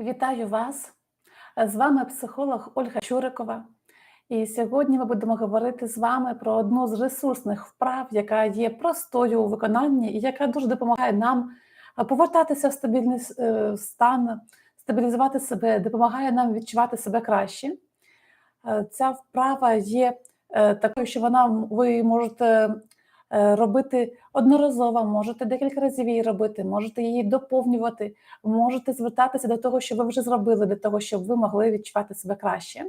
Вітаю вас! З вами психолог Ольга Чурикова. І сьогодні ми будемо говорити з вами про одну з ресурсних вправ, яка є простою у виконанні і яка дуже допомагає нам повертатися в стабільний е, стан, стабілізувати себе, допомагає нам відчувати себе краще. Е, Ця вправа є е, такою, що вона ви можете робити одноразово, можете декілька разів її робити, можете її доповнювати, можете звертатися до того, що ви вже зробили, для того, щоб ви могли відчувати себе краще.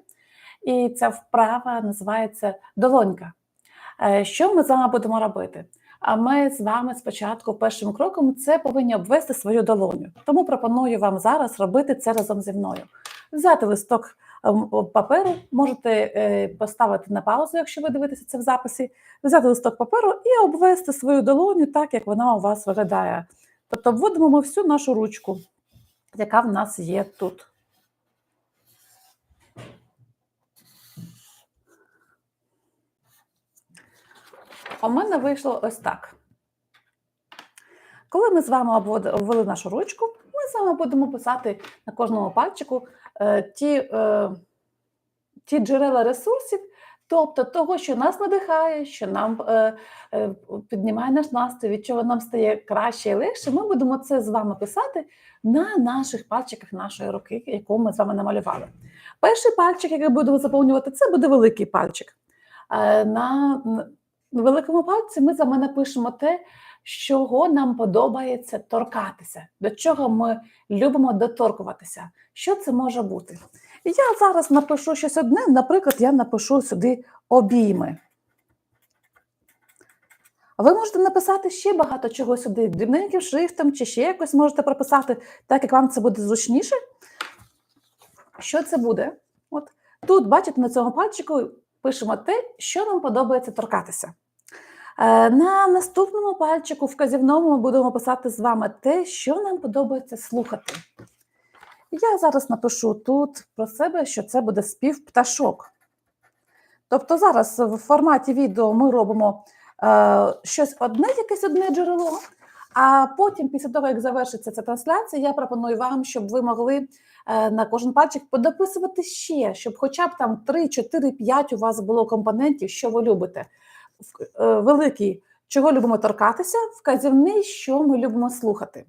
І ця вправа називається долонька. Е, Що ми з вами будемо робити? А ми з вами спочатку першим кроком це повинні обвести свою долоню. Тому пропоную вам зараз робити це разом зі мною. Взяти листок паперу, можете е, поставити на паузу, якщо ви дивитеся це в записі, взяти листок паперу і обвести свою долоню так, як вона у вас виглядає. Тобто обводимо ми всю нашу ручку, яка в нас є тут. У мене вийшло ось так. Коли ми з вами обвели нашу ручку, ми з вами будемо писати на кожному пальчику ті, е, ті джерела ресурсів, тобто того, що нас надихає, що нам е, е, піднімає наш настрій, від чого нам стає краще і легше, ми будемо це з вами писати на наших пальчиках нашої руки, яку ми з вами намалювали. Перший пальчик, який будемо заповнювати, це буде великий пальчик. Е, На на великому пальці ми з вами напишемо те, чого нам подобається торкатися, до чого ми любимо доторкуватися. Що це може бути? Я зараз напишу щось одне, наприклад, я напишу сюди обійми. Ви можете написати ще багато чого сюди, дрібненьким шрифтом, чи ще якось можете прописати, так як вам це буде зручніше. Що це буде? От тут, бачите, на цьому пальчику пишемо те, що нам подобається торкатися. Е, На наступному пальчику вказівному ми будемо писати з вами те, що нам подобається слухати. Я зараз напишу тут про себе, що це буде спів пташок. Тобто зараз в форматі відео ми робимо е, щось одне, якесь одне джерело, а потім, після того, як завершиться ця трансляція, я пропоную вам, щоб ви могли е, на кожен пальчик подописувати ще, щоб хоча б там 3, 4, 5 у вас було компонентів, що ви любите. Е, Великий, чого любимо торкатися, вказівний, що ми любимо слухати.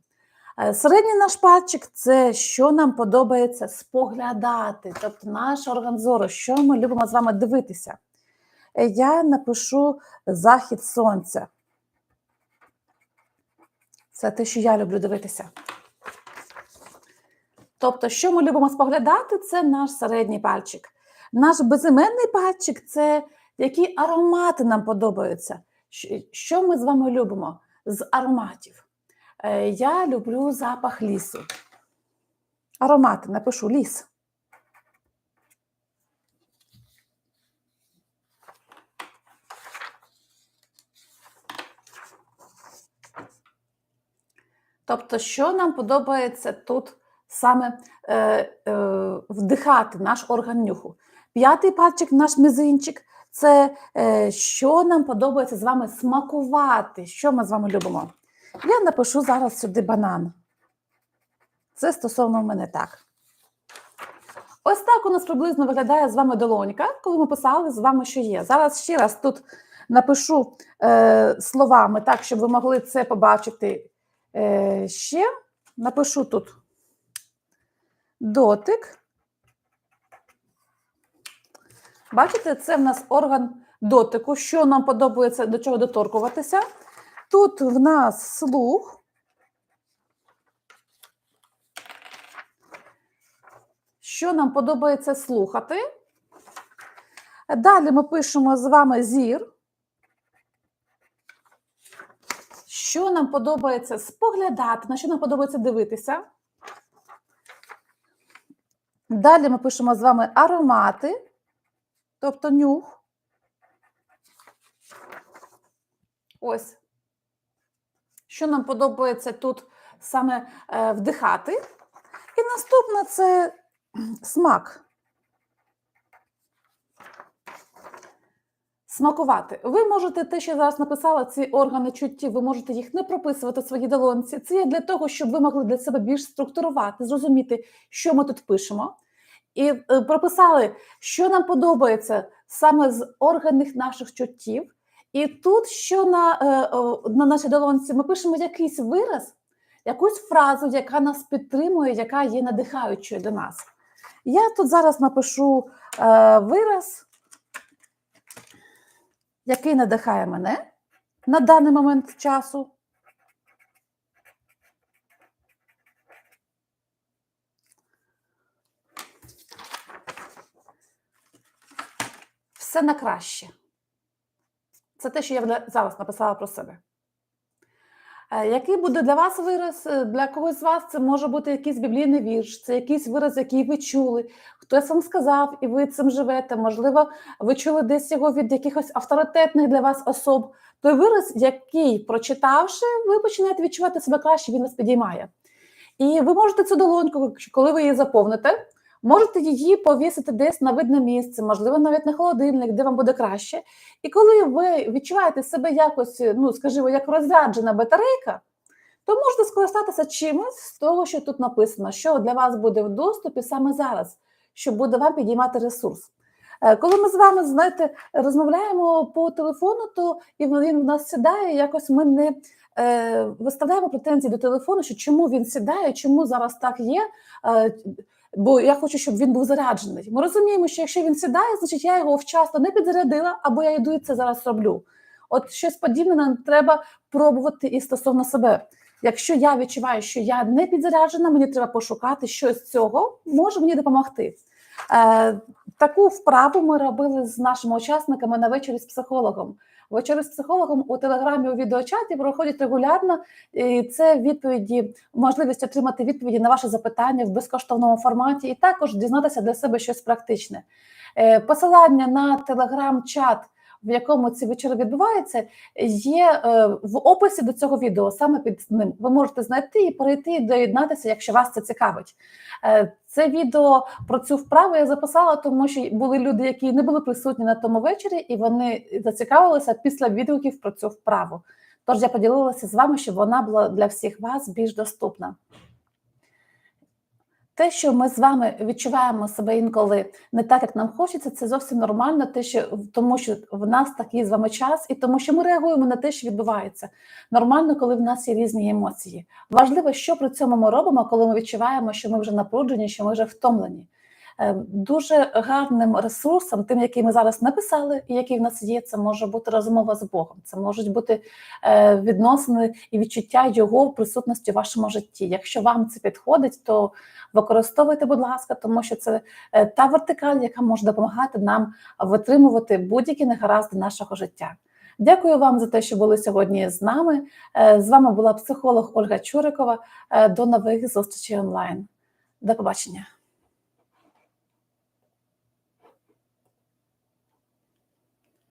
Е, Середній наш пальчик це що нам подобається споглядати, тобто наш орган зору, що ми любимо з вами дивитися. Е, Я напишу захід сонця. Це те, що я люблю дивитися. Тобто, що ми любимо споглядати, це наш середній пальчик. Наш безіменний пальчик це які аромати нам подобаються. Що ми з вами любимо з ароматів? Е, Я люблю запах лісу. Аромати, напишу ліс. Тобто, що нам подобається тут саме е, е, вдихати наш орган нюху. П'ятий пальчик, наш мізинчик, це е, що нам подобається з вами смакувати, що ми з вами любимо. Я напишу зараз сюди банан. Це стосовно мене так. Ось так у нас приблизно виглядає з вами долонька, коли ми писали з вами, що є. Зараз ще раз тут напишу е, словами так, щоб ви могли це побачити е, ще. Напишу тут дотик. Бачите, це в нас орган дотику, що нам подобається до чого доторкуватися. Тут в нас слух. Що нам подобається слухати. Далі ми пишемо з вами зір. Що нам подобається споглядати, на що нам подобається дивитися. Далі ми пишемо з вами аромати, тобто нюх. Ось. Що нам подобається тут саме е, вдихати. І наступне це смак. Смакувати. Ви можете те, що я зараз написала, ці органи чуттів, ви можете їх не прописувати в своїй долонці. Це є для того, щоб ви могли для себе більш структурувати, зрозуміти, що ми тут пишемо, і е, прописали, що нам подобається саме з органів наших чуттів. І тут, що на, е, на нашій долонці, ми пишемо якийсь вираз, якусь фразу, яка нас підтримує, яка є надихаючою для нас. Я тут зараз напишу е, вираз, який надихає мене на даний момент часу. Все на краще. Це те, що я зараз написала про себе. Е, Який буде для вас вираз? Е, Для когось з вас це може бути якийсь біблійний вірш, це якийсь вираз, який ви чули, хтось вам сказав, і ви цим живете. Можливо, ви чули десь його від якихось авторитетних для вас особ. Той вираз, який, прочитавши, ви починаєте відчувати себе краще, він вас підіймає. І ви можете цю долоньку, коли ви її заповните, можете її повісити десь на видне місце, можливо, навіть на холодильник, де вам буде краще. І коли ви відчуваєте себе якось, ну скажімо, як розряджена батарейка, то можете скористатися чимось з того, що тут написано, що для вас буде в доступі саме зараз, що буде вам підіймати ресурс. Е, Коли ми з вами знаєте, розмовляємо по телефону, то і він в нас сідає, якось ми не е, виставляємо претензії до телефону, що чому він сідає, чому зараз так є. Е, бо я хочу, щоб він був заряджений. Ми розуміємо, що якщо він сідає, значить я його вчасно не підзарядила, або я йду і це зараз роблю. От щось подібне нам треба пробувати і стосовно себе. Якщо я відчуваю, що я не підзаряджена, мені треба пошукати щось цього, може мені допомогти. Е, таку вправу ми робили з нашими учасниками на вечорі з психологом. Вечори з психологом у телеграмі у відеочаті проходять регулярно. І це відповіді, можливість отримати відповіді на ваші запитання в безкоштовному форматі, і також дізнатися для себе щось практичне. Е, Посилання на телеграм-чат, в якому ці вечори відбуваються, є е, в описі до цього відео, саме під ним. Ви можете знайти і перейти і доєднатися, якщо вас це цікавить. Е, Це відео про цю вправу я записала, тому що були люди, які не були присутні на тому вечорі, і вони зацікавилися після відгуків про цю вправу. Тож я поділилася з вами, щоб вона була для всіх вас більш доступна. Те, що ми з вами відчуваємо себе інколи не так, як нам хочеться, це зовсім нормально, те, що тому що в нас такий з вами час, і тому, що ми реагуємо на те, що відбувається. Нормально, коли в нас є різні емоції. Важливо, що при цьому ми робимо, коли ми відчуваємо, що ми вже напруджені, що ми вже втомлені. Е, Дуже гарним ресурсом, тим, який ми зараз написали, і який в нас є, це може бути розмова з Богом. Це можуть бути е, відносини і відчуття його присутності в вашому житті. Якщо вам це підходить, то використовуйте, будь ласка, тому що це е, та вертикаль, яка може допомагати нам витримувати будь-які негаразди нашого життя. Дякую вам за те, що були сьогодні з нами. З вами була психолог Ольга Чурикова. До нових зустрічей онлайн. До побачення.